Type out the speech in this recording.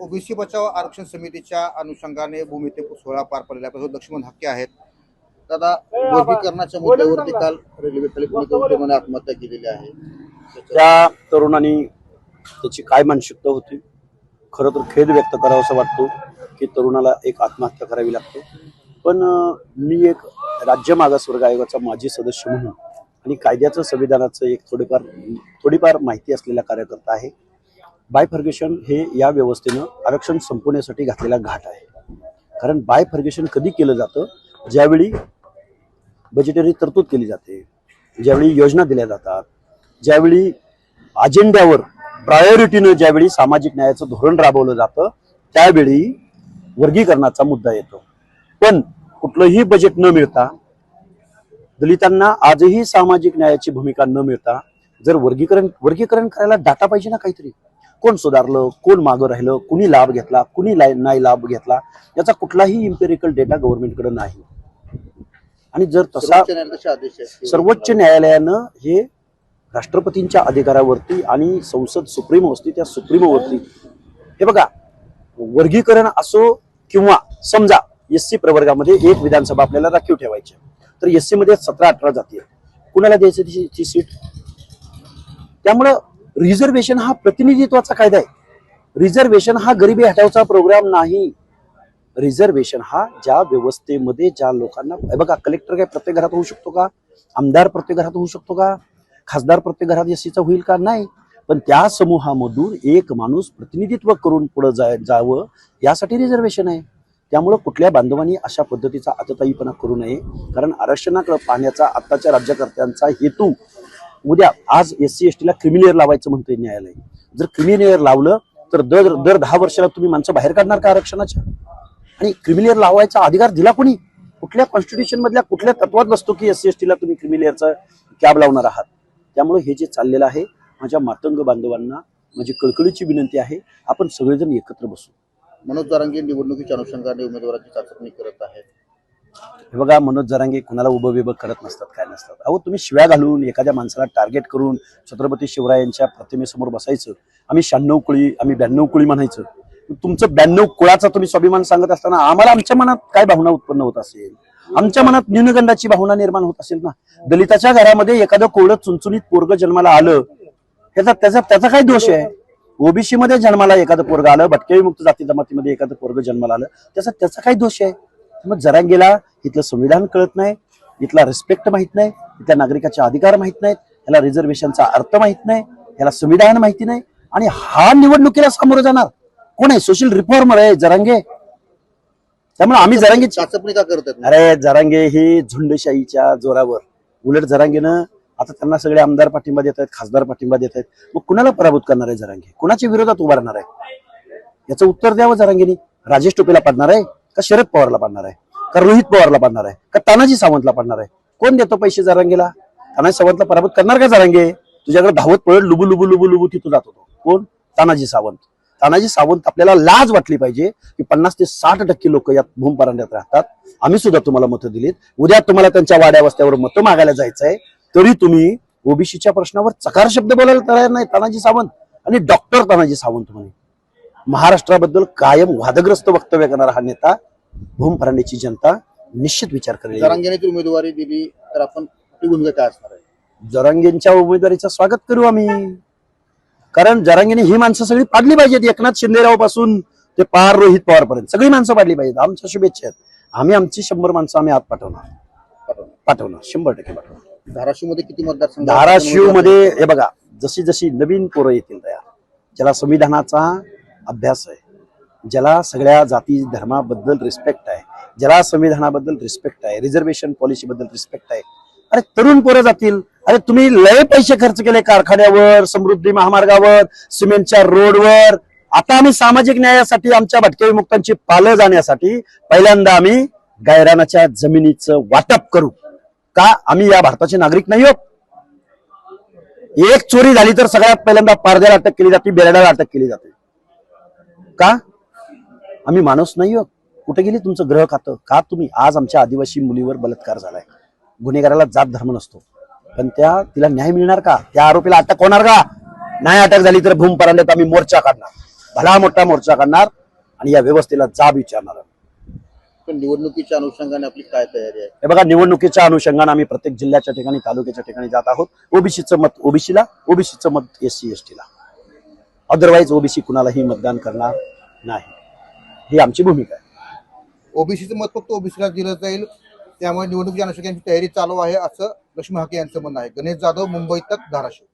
OBC बचाव आरक्षण समितीच्या अनुषंगाने भूमिते सोहळा पार पडलेला लक्ष्मण हक्के आहेत. दादा वर्गीकरणाच्या मुद्द्यावरती काल रेल्वे तरुणांनी आत्महत्या केलेली आहे? त्या तरुणांनी त्याची काय मानसिकता होती? खरं तर खेद व्यक्त करावासा वाटतो की तरुणाला एक आत्महत्या करावी लागते. पण मी एक राज्य मागासवर्ग आयोगाचा माजी सदस्य म्हणून आणि कायद्याचं संविधानाचं एक थोडीफार थोडीफार माहिती असलेला कार्यकर्ता आहे. बाय फर्गेशन हे या व्यवस्थेनं आरक्षण संपवण्यासाठी घातलेला घाट आहे. कारण बाय फर्गेशन कधी केलं जातं? ज्यावेळी बजेटरी तरतूद केली जाते ज्यावेळी योजना दिल्या जातात ज्यावेळी अजेंड्यावर प्रायोरिटीनं ज्यावेळी सामाजिक न्यायाचं धोरण राबवलं जातं त्यावेळी वर्गीकरणाचा मुद्दा येतो. पण कुठलंही बजेट न मिळता दलितांना आजही सामाजिक न्यायाची भूमिका न मिळता जर वर्गीकरण वर्गीकरण करायला डाटा पाहिजे ना काहीतरी? कोण सुधारलं कोण मागं राहिलं कुणी लाभ घेतला कुणी नाही लाभ घेतला याचा कुठलाही इम्पेरिकल डेटा गव्हर्नमेंटकडे नाही. आणि जर तसा सर्वोच्च न्यायालयानं हे राष्ट्रपतींच्या अधिकारावरती आणि संसद सुप्रीमो असते त्या सुप्रीमोवरती हे बघा वर्गीकरण असो किंवा समजा एस सी प्रवर्गामध्ये एक विधानसभा आपल्याला राखीव ठेवायची. तर एस सी मध्ये सतरा अठरा जाती आहे कुणाला द्यायची ती सीट? त्यामुळं रिझर्वेशन हा प्रतिनिधित्वाचा कायदा आहे. रिझर्वेशन हा गरिबी हटावचा प्रोग्राम नाही. रिझर्वेशन हा ज्या व्यवस्थेमध्ये ज्या लोकांना बघा कलेक्टर काय प्रत्येक घरात होऊ शकतो का? आमदार प्रत्येक घरात होऊ शकतो का? खासदार प्रत्येक घरात यशीचा होईल का? नाही. पण त्या समूहामधून एक माणूस प्रतिनिधित्व करून पुढे जाय जावं यासाठी रिझर्वेशन आहे. त्यामुळं कुठल्या बांधवांनी अशा पद्धतीचा आतताईपणा करू नये. कारण आरक्षणाकडे पाहण्याचा आत्ताच्या राज्यकर्त्यांचा हेतू उद्या आज एस सी एस टीला क्रिमिनियर लावायचं म्हणतोय न्यायालय. जर क्रिमिनियर लावलं तर दर दर दहा वर्षाला तुम्ही माणसं बाहेर काढणार का आरक्षणाच्या? आणि क्रिमिलियर लावायचा अधिकार दिला कोणी? कुठल्या कॉन्स्टिट्यूशन मधल्या कुठल्या तत्वात बसतो की एस सी एस टीला तुम्ही क्रिमिलियरचा कॅब लावणार आहात? त्यामुळे हे जे चाललेलं आहे माझ्या मातंग बांधवांना माझी कळकळीची विनंती आहे आपण सगळेजण एकत्र बसू. मनोज दारांगे निवडणुकीच्या अनुषंगाने उमेदवारांची चाचपणी करत आहेत. हे बघा मनोज जरांगे कुणाला उभं बिबं करत नसतात काय नसतात. अहो तुम्ही शिव्या घालून एखाद्या माणसाला टार्गेट करून छत्रपती शिवरायांच्या प्रतिमेसमोर बसायचं आम्ही शहाण्णव कुळी आम्ही ब्याण्णव कुळी म्हणायचं तुमचं ब्याण्णव कुळाचा तुम्ही स्वाभिमान सांगत असताना आम्हाला आमच्या मनात काय भावना उत्पन्न होत असेल? आमच्या मनात न्यूनगंडाची भावना निर्माण होत असेल ना? दलिताच्या घरामध्ये एखादं कोवळं चुनचुनीत पोरग जन्माला आलं त्याचा त्याचा त्याचा काय दोष आहे? ओबीसी मध्ये जन्माला एखादं पोरग आलं भटके मुक्त जाती जमातीमध्ये एखादं पोरग जन्माला आलं त्याचा त्याचा काय दोष आहे? मग जरा गेला इथलं संविधान कळत नाही इथला रिस्पेक्ट माहीत नाही इथल्या नागरिकाचे अधिकार माहीत नाहीत याला रिझर्वेशनचा अर्थ माहीत नाही याला संविधान माहिती नाही आणि हा निवडणुकीला सामोरं जाणार. कोण आहे? सोशल रिफॉर्मर आहे जरांगे. त्यामुळे आम्ही जरांगे चाचपणी का अरे जरांगे ही झुंडशाहीच्या जोरावर. उलट जरांगेनं आता त्यांना सगळे आमदार पाठिंबा देत आहेत खासदार पाठिंबा देत आहेत. मग कुणाला पराभूत करणार आहे जरांगे? कुणाच्या विरोधात उभा राहणार आहे? याचं उत्तर द्यावं जरांगेनी. राजेश टोपेला पाडणार आहे? का शरद पवारला पाडणार आहे? का रोहित पवारला पाडणार आहे? का तानाजी सावंतला पाडणार आहे? कोण देतो पैसे जरांगेला? तानाजी सावंतला पराभूत करणार का जारांगे? तुझ्याकडे धावत पळत लुबू लुबू लुबू लुबू तिथं जात होतो. कोण? तानाजी सावंत. तानाजी सावंत आपल्याला लाज वाटली पाहिजे की पन्नास ते साठ टक्के लोक यात भूमपरांड्यात राहतात. आम्ही सुद्धा तुम्हाला मतं दिलीत. उद्या तुम्हाला त्यांच्या वाड्या वस्त्यावर मतं मागायला जायचं आहे तरी तुम्ही ओबीसीच्या प्रश्नावर चकार शब्द बोलायला तयार नाही तानाजी सावंत. आणि डॉक्टर तानाजी सावंत म्हणे. महाराष्ट्राबद्दल कायम वादग्रस्त वक्तव्य करणारा हा नेता भूमपरांड्याची जनता निश्चित विचार करेल. जरांगेने उमेदवारी दिली तर आपण भूमिका काय असणार आहे? जरांगेंच्या उमेदवारीचं स्वागत करू आम्ही. कारण जरांगेने ही माणसं सगळी पाडली पाहिजेत. एकनाथ शिंदेरावपासून ते पार रोहित पवार पर्यंत सगळी माणसं पाडली पाहिजेत. आमच्या शुभेच्छा आहेत. आम्ही आमची शंभर माणसं आम्ही आत पाठवणार. पाठवणार. पाठवणार. शंभर टक्के पाठवणार. धाराशिवमध्ये किती मतदारसंघ धाराशिवमध्ये हे बघा जशी जशी नवीन पोरं येतील तयार. ज्याला संविधानाचा अभ्यास आहे. ज्याला सगळ्या जाती धर्माबद्दल रिस्पेक्ट आहे. ज्याला संविधानाबद्दल रिस्पेक्ट आहे. रिझर्वेशन पॉलिसी बद्दल रिस्पेक्ट आहे. अरे तरुण पोरं जातील. अरे तुम्ही लय पैसे खर्च केले कारखान्यावर समृद्धी महामार्गावर सिमेंटच्या रोडवर. आता आम्ही सामाजिक न्यायासाठी आमच्या भटके विमुक्तांची पालं जाण्यासाठी पहिल्यांदा आम्ही गायरानाच्या जमिनीचं वाटप करू. का? आम्ही या भारताचे नागरिक नाही आहोत. एक चोरी झाली तर सगळ्यात पहिल्यांदा पारद्याला अटक केली जाते बेरड्याला अटक केली जाते. का? आम्ही माणूस नाही आहोत कुठे गेली तुमचं ग्रह खातं? का तुम्ही आज आमच्या आदिवासी मुलीवर बलात्कार झालाय? गुन्हेगाराला जात धर्म नसतो. पण त्या तिला न्याय मिळणार का? त्या आरोपीला अटक होणार का? नाही अटक झाली तर भूम परांड्यात आम्ही मोर्चा काढणार. भला मोठा मोर्चा काढणार आणि या व्यवस्थेला जाब विचारणार. पण निवडणुकीच्या अनुषंगाने आपली काय तयारी आहे? हे बघा निवडणुकीच्या अनुषंगाने आम्ही प्रत्येक जिल्ह्याच्या ठिकाणी तालुक्याच्या ठिकाणी जात आहोत. ओबीसीचं मत ओबीसीला ओबीसीचं मत एस सी एस टीला अदरवाईज ओबीसी कुणालाही मतदान करणार नाही. ही आमची भूमिका आहे. ओबीसीचं मत फक्त ओबीसीला दिलं जाईल. त्यामुळे निवडणुकीच्या अनुषंगाने तयारी चालू आहे असं लक्ष्मी हाके यांचं म्हणणं आहे. गणेश जाधव मुंबईतच धाराशिव.